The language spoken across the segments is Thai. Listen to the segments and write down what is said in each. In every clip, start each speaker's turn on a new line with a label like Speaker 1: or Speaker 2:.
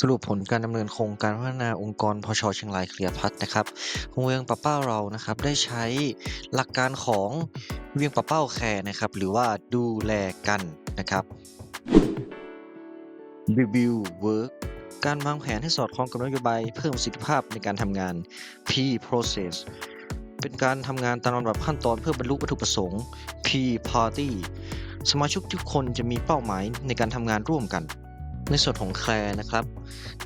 Speaker 1: สรุปผลการดำเนินโครงการพัฒนาองค์กรพชเชียงรายเคลียร์พัฒน์นะครับเวียงปะเป้าเรานะครับได้ใช้หลักการของเวียงปะเป้าแคร์นะครับหรือว่าดูแลกันนะครับ Review Work การวางแผนให้สอดคล้องกับนโยบายเพิ่มประสิทธิภาพในการทำงาน P Process เป็นการทำงานตามลำดับขั้นตอนเพื่อบรรลุวัตถุประสงค์ P Party สมาชิกทุกคนจะมีเป้าหมายในการทำงานร่วมกัน ในส่วนของแคร์นะครับ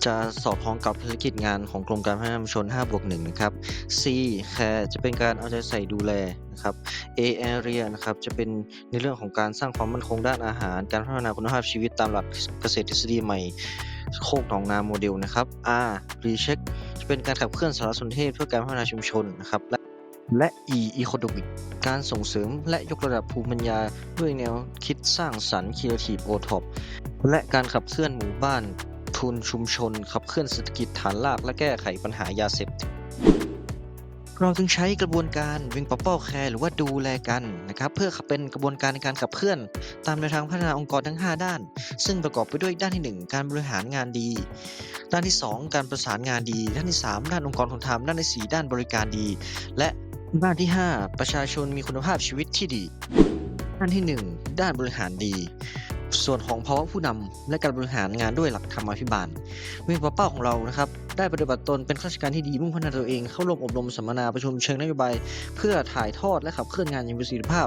Speaker 1: จะสอดคล้องกับภารกิจงานของกรมการพัฒนาชุมชน5บวก1นะครับ C แคร์จะเป็นการเอาใจใส่ดูแลนะครับ A area นะครับจะเป็นในเรื่องของการสร้างความมั่นคงด้านอาหาร การพัฒนาคุณภาพชีวิตตามหลักเกษตรทฤษฎีใหม่ โคกหนองนาโมเดลนะครับ R recheck จะเป็นการขับเคลื่อนสารสนเทศเพื่อการพัฒนาชุมชนนะครับ และ E economic การส่งเสริมและยกระดับภูมิปัญญาด้วยแนวคิดสร้างสรรค์ creative o t o p และการขับเคลื่อนหมู่บ้าน ทุนชุมชน ขับเคลื่อนเศรษฐกิจฐานรากและแก้ไขปัญหายาเสพติดเราจึงใช้กระบวนการวิงป o เป้าแคร์หรือว่าดูแลกันนะครับเพื่อเป็นกระบวนการในการขับเคลื่อน ตามแนวทางพัฒนาองค์กรทั้ง 5 ด้าน ซึ่งประกอบไปด้วยด้านที่ 1 การบริหารงานดี ด้านที่ 2 การประสานงานดี ด้านที่ 3 ด้านองค์กรคนทำด้านที่ 4 ด้านบริการดี และ ด้านที่ 5 ประชาชนมีคุณภาพชีวิตที่ดี ด้านที่ 1 ด้านบริหารดี ส่วนของภาวะผู้นำและการบริหารงานด้วยหลักธรรมาภิบาลวิงปะเป้าของเรานะครับ ได้ปฏิบัติตนเป็นข้าราชการที่ดีมุ่งพัฒนาตัวเองเข้าร่วมอบรมสัมมนาประชุมเชิงนโยบาย เพื่อถ่ายทอดและขับเคลื่อนงานอย่างมีประสิทธิภาพ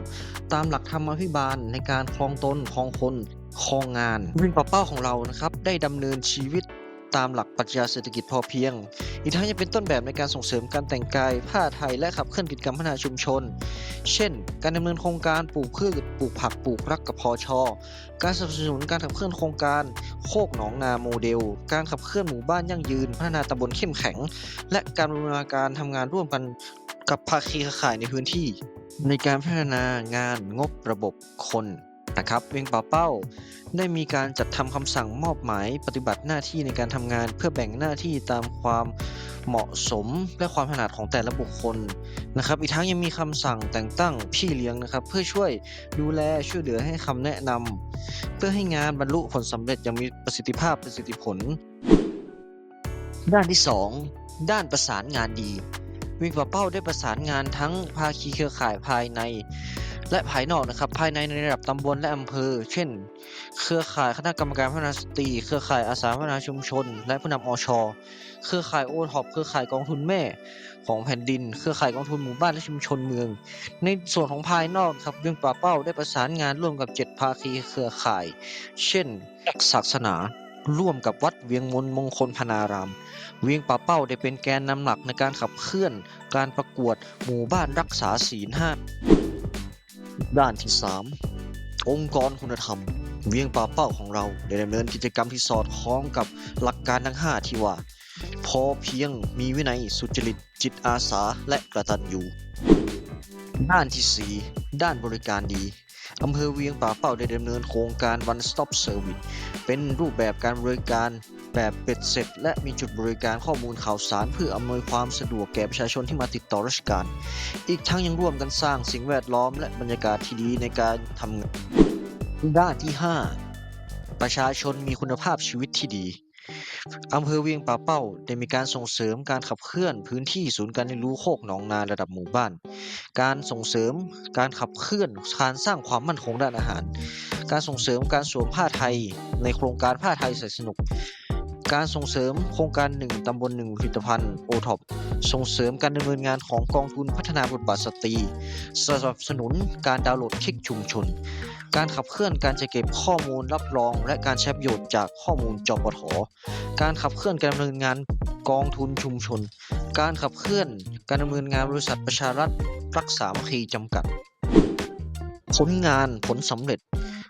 Speaker 1: ตามหลักธรรมาภิบาลในการครองตนครองคนครองงานวิงปะเป้าของเรานะครับได้ดำเนินชีวิต ตามหลักปรัชญาเศรษฐกิจพอเพียง อีกทั้งยังเป็นต้นแบบในการส่งเสริมการแต่งกาย ผ้าไทยและขับเคลื่อนกิจกรรมพัฒนาชุมชน เช่น การดำเนินโครงการปลูกพืชปลูกผักปลูกรักกับพอชอการสนับสนุนการขับเคลื่อนโครงการโคกหนองนาโมเดล การขับเคลื่อนหมู่บ้านยั่งยืน พัฒนาตำบลเข้มแข็ง และการบูรณาการทำงานร่วมกันกับภาคีเครือข่ายในพื้นที่ ในการพัฒนางานงบระบบคน นะครับเวียงป่าเป้า ได้มีการจัดทำคำสั่งมอบหมายปฏิบัติหน้าที่ในการทำงาน เพื่อแบ่งหน้าที่ตามความเหมาะสมและความถนัดของแต่ละบุคคลนะครับ อีกทั้งยังมีคำสั่งแต่งตั้งพี่เลี้ยงนะครับ เพื่อช่วยดูแลช่วยเหลือให้คำแนะนำเพื่อให้งานบรรลุผลสำเร็จอย่างมีประสิทธิภาพประสิทธิผล ด้านที่ 2 ด้านประสานงานดีวิงปะเป้าได้ประสานงานทั้งภาคีเครือข่ายภายใน และภายนอกนะครับภายในในระดับตำบลและอำเภอ เช่น เครือข่ายคณะกรรมการพัฒนาสตรี เครือข่ายอาสาพัฒนาชุมชน และผู้นำอช เครือข่ายโอท็อปเครือข่ายกองทุนแม่ของแผ่นดิน เครือข่ายกองทุนหมู่บ้านและชุมชนเมือง ในส่วนของภายนอกครับเรื่องป่าเป้าได้ประสานงานร่วมกับ 7 ภาคีเครือข่าย เช่น ศาสนาร่วมกับวัดเวียงมนต์มงคลพนาราม เวียงป่าเป้าได้เป็นแกนนำหลักในการขับเคลื่อน การประกวดหมู่บ้านรักษาศีลห้า ด้านที่ 3 องค์กรคุณธรรม เวียงป่าเป้าของเราได้ดำเนินกิจกรรมที่สอดคล้องกับหลักการทั้ง 5 ที่ว่า พอเพียงมีวินัยสุจริต จิตอาสาและกระตันยูด้านที่ 4 ด้านบริการดีอำเภอเวียงป่าเป้าได้ดำเนินโครงการ One Stop Service เป็นรูปแบบการบริการแบบเป็ดเสร็จ และมีจุดบริการข้อมูลข่าวสาร เพื่ออำนวยความสะดวกแก่ประชาชนที่มาติดต่อราชการ อีกทั้งยังร่วมกันสร้างสิ่งแวดล้อม และบรรยากาศที่ดีในการทำงานด้านที่ 5 ประชาชนมีคุณภาพชีวิตที่ดี อำเภอเวียงป่าเป้าได้มีการส่งเสริมการขับเคลื่อนพื้นที่ศูนย์การเรียนรู้โคกหนองนาระดับหมู่บ้าน การส่งเสริมการขับเคลื่อนการสร้างความมั่นคงด้านอาหาร การส่งเสริมการสวมผ้าไทยในโครงการผ้าไทยใส่สนุก การส่งเสริมโครงการหนึ่งตำบลหนึ่งผลิตภัณฑ์โอท็อปส่งเสริมการดำเนินงานของกองทุนพัฒนาบทบาทสตรี สนับสนุนการดาวน์โหลดคลิกชุมชน การขับเคลื่อนการจะเก็บข้อมูลรับรอง และการใช้ประโยชน์จากข้อมูลจปทการขับเคลื่อนการดำเนินงานกองทุนชุมชน การขับเคลื่อนการดำเนินงานบริษัทประชารัฐรักษามัคคีจำกัด ผลงานผลสำเร็จ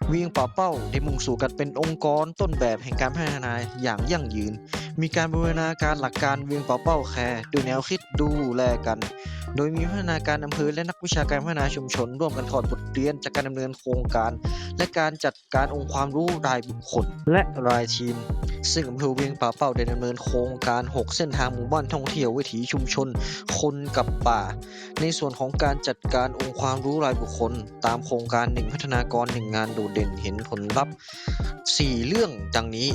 Speaker 1: เวียงป่าเป้าได้มุ่งสู่การเป็นองค์กรต้นแบบแห่งการพัฒนาอย่างยั่งยืน มีการบูรณาการหลักการเวียงป่าเป้าแคร์โดยแนวคิดดูแลกัน โดยมีพัฒนาการอำเภอและนักวิชาการพัฒนาชุมชน ร่วมกันถอดบทเรียนจากการดำเนินโครงการและการจัดการองค์ความรู้รายบุคคล และรายทีม ซึ่งอำเภอเวียงป่าเป้าได้ดำเนินโครงการ 6 เส้นทางหมู่บ้านท่องเที่ยววิถีชุมชน คนกับป่า ในส่วนของการจัดการองค์ความรู้รายบุคคล ตามโครงการ 1 พัฒนากร 1 งานโดดเด่นเห็นผลลัพธ์ 4 เรื่องดังนี้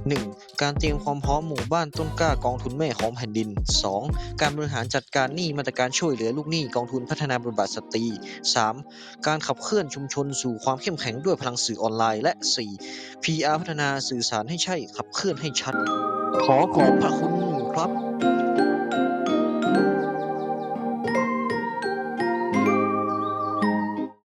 Speaker 1: 1. การเตรียมความพร้อมหมู่บ้านต้นกล้ากองทุนแม่ของแผ่นดิน 2. การบริหารจัดการหนี้มาตรการช่วยเหลือลูกหนี้กองทุนพัฒนาบทบาทสตรี 3. การขับเคลื่อนชุมชนสู่ความเข้มแข็งงด้วยพลังสื่อออนไลน์ และ 4. PR พัฒนาสื่อสารให้ใช่ขับเคลื่อนให้ชัด ขอขอบพระคุณครับ